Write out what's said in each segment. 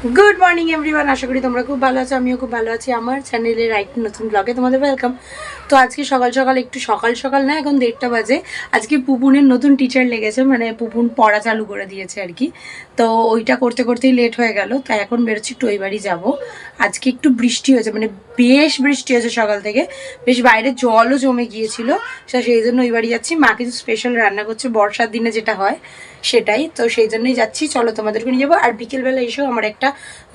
Good morning everyone আশা করি তোমরা খুব ভালো আছো, আমিও খুব ভালো আছি। আমার চ্যানেলের আরেকটি নতুন ব্লগে তোমাদের ওয়েলকাম তো আজকে সকাল সকাল, একটু সকাল সকাল না, এখন দেড়টা বাজে। আজকে পুপুনের নতুন টিচার লেগেছে মানে পুপুন পড়া চালু করে দিয়েছে আর কি। তো ওইটা করতে করতেই লেট হয়ে গেল, তাই এখন বেরোচ্ছি টইবাড়ি যাব। আজকে একটু বৃষ্টি হয়েছে মানে বেশ বৃষ্টি হয়েছে সকাল থেকে। বেশ বাইরে জলও জমে গিয়েছিল সেই জন্য ওই বাড়ি যাচ্ছি। মা কিছু স্পেশাল রান্না করছে বর্ষার দিনে যেটা হয় সেটাই। তো সেই জন্যই যাচ্ছি। চলো তোমাদেরকে নিয়ে যাব। আর বিকেলবেলা এসেও আমার একটা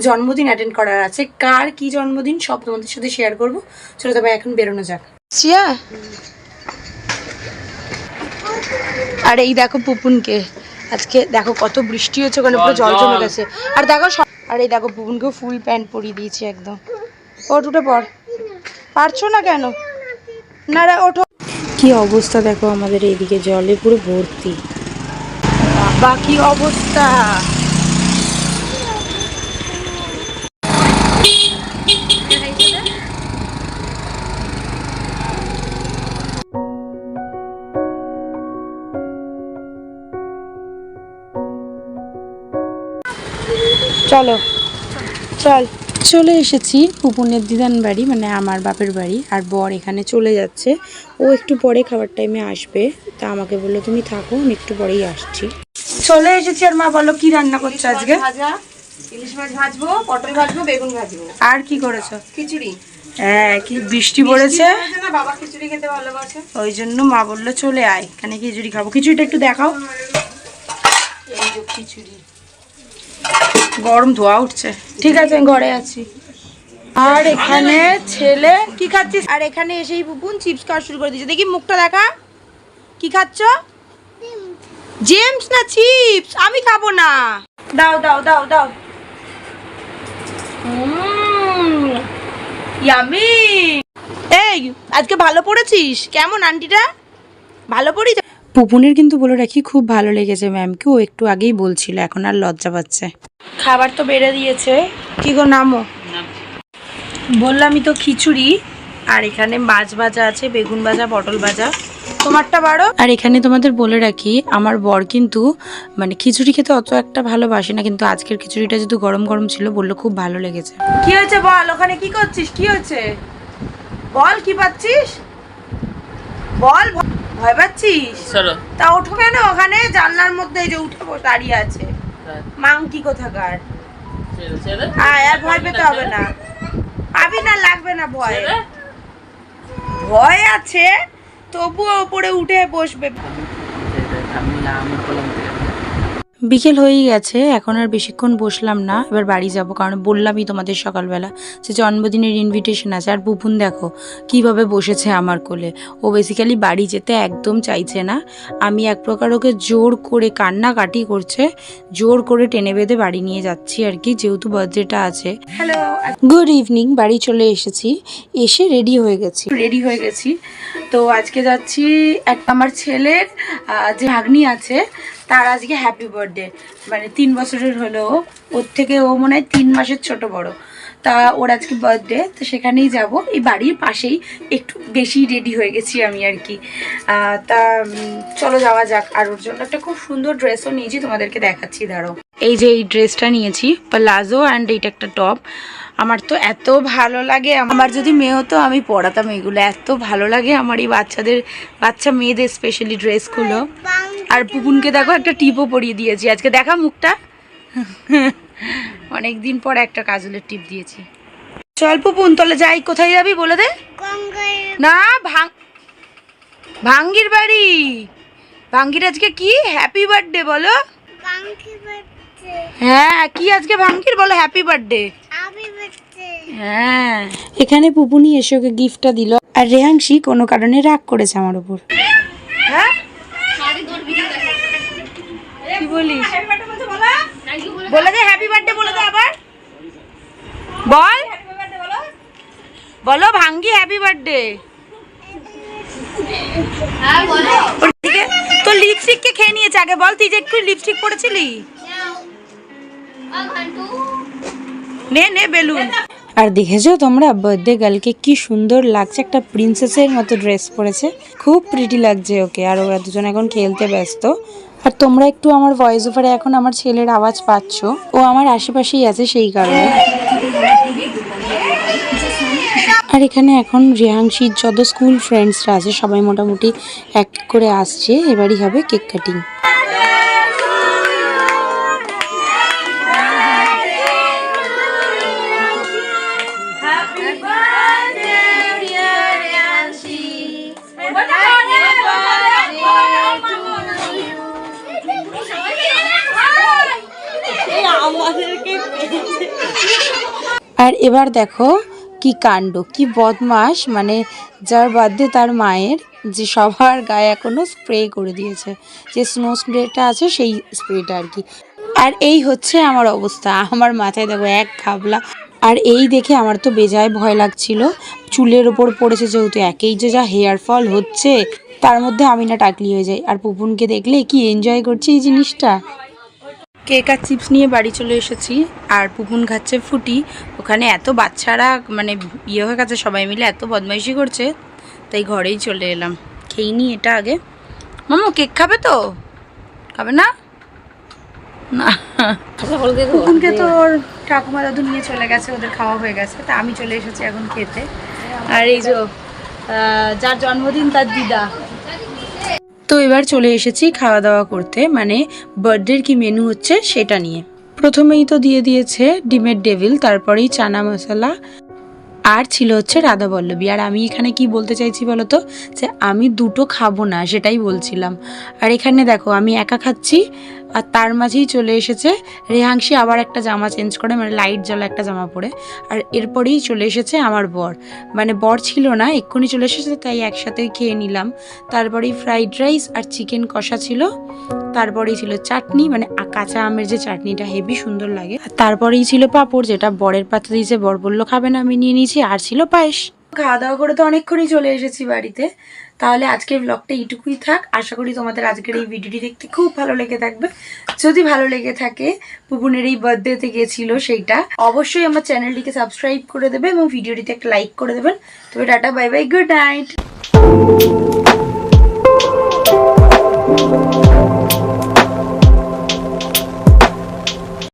জন্মদিন অ্যাটেন্ড করার আছে। কার কি জন্মদিন সব তোমাদের সাথে শেয়ার করব। চলো তবে এখন বেরোনো যাক। আর এই দেখো পুপুনকে। আজকে দেখো কত বৃষ্টি হচ্ছে ওখানে পুরো জল জমে গেছে। আর দেখো আর এই দেখো পুপুনকেও ফুল প্যান্ট পরিয়ে দিয়েছি একদম। ওঠ উঠে পড় পারছ না কেন? না ওঠো। কি অবস্থা দেখো আমাদের এইদিকে জলে পুরো ভর্তি। বাকি অবস্থা। চলো। চল। চলে এসেছি পুপুনের দিদান বাড়ি মানে আমার বাপের বাড়ি আর বর এখানে চলে যাচ্ছে। ও একটু পরে খাবার টাইমে আসবে। তা আমাকে বলল তুমি থাকো আমি একটু পরেই আসছি। চলে এসেছি আর মা বলো কি রান্না করছ আজকে? ইলিশ মাছ ভাজবো পটল ভাজবো বেগুন ভাজবো। আর কি করেছ? খিচুড়ি। হ্যাঁ কি বৃষ্টি পড়েছে। বাবা খিচুড়ি খেতে ভালোবাসে। ওই জন্য মা বলল চলে আয় এখানে খিচুড়ি খাব। খিচুড়িটা একটু দেখাও। খিচুড়ি। গরম ধোয়া উঠছে। ঠিক আছে আমি ঘরে আছি। আর এখানে ছেলে কি খাচ্ছিস? আর এখানে এসেই পুপুন চিপস খাওয়া শুরু করে দিয়েছে। দেখি মুখটা দেখা। কি খাচ্ছ? জেমস না চিপস? আমি খাব না। দাও দাও দাও দাও। ইয়ামি এই আজকে ভালো পড়েছিস? কেমন আন্টিটা? ভালো পড়িস পুপুনের কিন্তু বলে রাখি খুব ভালো লেগেছে ম্যামকে ও একটু আগেই বলছিল এখন আর লজ্জা পাচ্ছে। খাবার তো বেড়ে দিয়েছে। কি গো নামো? বললামই তো খিচুড়ি আর এখানে মাছ ভাজা আছে বেগুন ভাজা পটল ভাজা। তোমারটা বাড়ো? আর এখানে তোমাদের বলে রাখি আমার বর কিন্তু মানে খিচুড়ি খেতে অত একটা ভালোবাসে না কিন্তু আজকের খিচুড়িটা যেহেতু গরম গরম ছিল বলল খুব ভালো লেগেছে। কি হয়েছে বল? ওখানে কি করছিস? কি হয়েছে? বল কি পাচ্ছিস? বল। ভয় পাচ্ছিস? তা ওঠো কেন? ওখানে জানলার মধ্যে এই যে উঠে দাঁড়িয়ে আছে। মাংকি কোথাকার? আয় আর ভয় পেতে হবে না। পাবি না লাগবে না ভয়। ভয় আছে তবুও উপরে উঠে বসবে। বিকেল হয়েই গেছে এখন আর বেশিক্ষণ বসলাম না এবার বাড়ি যাব কারণ বললামই তোমাদের সকালবেলা যে জন্মদিনের ইনভিটেশন আছে আর বুপুন দেখো কীভাবে বসেছে আমার কোলে। ও বেসিক্যালি বাড়ি যেতে একদম চাইছে না। আমি এক প্রকার ওকে জোর করে কান্নাকাটি করছে জোর করে টেনে বেঁধে বাড়ি নিয়ে যাচ্ছি আর কি যেহেতু বার্থডেটা আছে। হ্যালো গুড ইভিনিং বাড়ি চলে এসেছি এসে রেডি হয়ে গেছি। রেডি হয়ে গেছি। তো আজকে যাচ্ছি এক আমার ছেলের যে ভাগ্নি আছে তার আজকে হ্যাপি বার্থডে মানে তিন বছরের হলো ওর থেকে ও মনে হয় তিন মাসের ছোট বড়। তা ওর আজকে বার্থডে তো সেখানেই যাব। এই বাড়ির পাশেই একটু বেশি রেডি হয়ে গেছি আমি আর কি। তা চলো যাওয়া যাক। আর ওর জন্য একটা খুব সুন্দর ড্রেসও নিয়েছি, তোমাদেরকে দেখাচ্ছি দাঁড়ো এই যে এই ড্রেসটা নিয়েছি প্লাজো অ্যান্ড এইটা একটা টপ আমার তো এত ভালো লাগে আমার যদি মেয়ে হতো আমি পড়াতাম এগুলো। এত ভালো লাগে আমার এই বাচ্চাদের বাচ্চা মেয়েদের স্পেশালি ড্রেসগুলো। আর পুপুনকে দেখো একটা টিপও পরিয়ে দিয়েছি। আজকে দেখা মুখটা। অনেক দিন পর একটা কাজলের টিপ দিয়েছি। চল পুপুন তাহলে যাই। কোথায় যাবি বলে দে? না ভাং ভাঙ্গির বাড়ি। ভাঙ্গির আজকে কি? হ্যাপি বার্থডে বলো। হ্যাঁ কি আজকে ভাঙ্গির? বলো হ্যাপি বার্থডে হ্যাঁ। এখানে পুপুনি এসে ওকে গিফটটা দিল আর রেহাংশি কোনো কারণে রাগ করেছে আমার উপর। হ্যাঁ? কি বলিস? বলে। দে হ্যাপি বার্থডে বলে দে আবার। বল। বলো। ভাঙ্গি হ্যাপি বার্থডে তো লিপস্টিক কে খেয়ে নিয়েছে, আগে বল, তুই যে একটু লিপস্টিক পরেছিলি। নে নে, বেলুন। আর দেখেছ তোমরা বার্থডে গার্লকে কি সুন্দর লাগছে, একটা প্রিন্সেসের মতো ড্রেস পরেছে। খুব প্রিটি লাগছে ওকে, আর ওরা দুজন এখন খেলতে ব্যস্ত। আর তোমরা একটু আমার ভয়েস ওভারে এখন আমার ছেলের আওয়াজ পাচ্ছ। ও আমার আশেপাশেই আছে সেই কারণে। আর এখানে এখন রেহাংশির যত স্কুল ফ্রেন্ডসরা আছে সবাই মোটামুটি এক করে আসছে। এবারই হবে কেক কাটিং আর এবার দেখো কি কাণ্ড, কি বদমাস মানে যার বার্থডে তার মায়ের যে সবার গায়ে এখনও স্প্রে করে দিয়েছে, যে স্নো স্প্রেটা আছে সেই স্প্রেটা আর কি। আর এই হচ্ছে আমার অবস্থা, আমার মাথায় দেখো এক খাবলা আর এই দেখে আমার তো বেজায় ভয় লাগছিল, চুলের ওপর পড়েছে যেহেতু একেই যে যা হেয়ার ফল হচ্ছে, তার মধ্যে আমি না টাকলি হয়ে যাই। আর পুপুনকে দেখলে কি এনজয় করছে এই জিনিসটা? কেক আর চিপস নিয়ে বাড়ি চলে এসেছি। আর পুপুন খাচ্ছে ফুটি। ওখানে এত বাচ্চারা মানে ইয়ে হয়ে গেছে, সবাই মিলে এত বদমাইশি করছে। তাই ঘরেই চলে এলাম। খেয়ে নি এটা আগে। মামু, কেক খাবে তো? খাবে না? না। তো ওর ঠাকুমা দাদু নিয়ে চলে গেছে, ওদের খাওয়া হয়ে গেছে। তা আমি চলে এসেছি এখন খেতে। আর এই যে যার জন্মদিন তার দিদা। তো এবার চলে এসেছি খাওয়া দাওয়া করতে মানে বার্থডের কি মেনু হচ্ছে সেটা নিয়ে। প্রথমেই তো দিয়ে দিয়েছে ডিমের ডেভিল তারপরেই চানা মশলা, আর ছিল হচ্ছে রাধা বল্লভী আর আমি এখানে কি বলতে চাইছি বলো তো যে আমি দুটো খাব না, সেটাই বলছিলাম। আর এখানে দেখো, আমি একা খাচ্ছি আর তার মাঝেই চলে এসেছে রেহাংশি আবার একটা জামা চেঞ্জ করে মানে লাইট জ্বলা একটা জামা পরে। আর এরপরেই চলে এসেছে আমার বর। মানে বর ছিল না, এক্ষুনি চলে এসেছে, তাই একসাথেই খেয়ে নিলাম। তারপরেই ফ্রাইড রাইস আর চিকেন কষা ছিল। তারপরেই ছিল চাটনি মানে কাঁচা আমের যে চাটনিটা হেভি সুন্দর লাগে। আর তারপরেই ছিল পাঁপড়, যেটা বরের পাতা দিয়েছে। বর বলল, খাবে না, আমি নিয়ে নিয়েছি। আর ছিল পায়েস। খাওয়া দাওয়া করে তো অনেকক্ষণই চলে এসেছি বাড়িতে। তাহলে আজকের ব্লগটা এইটুকুই থাক। আশা করি তোমাদের আজকের এই ভিডিওটি দেখতে খুব ভালো লেগে থাকবে। যদি ভালো লেগে থাকে, পুপুনের এই বার্থডেতে গেছিল সেইটা, অবশ্যই আমার চ্যানেলটিকে সাবস্ক্রাইব করে দেবে এবং ভিডিওটিতে একটা লাইক করে দেবেন। তবে tata bye bye good night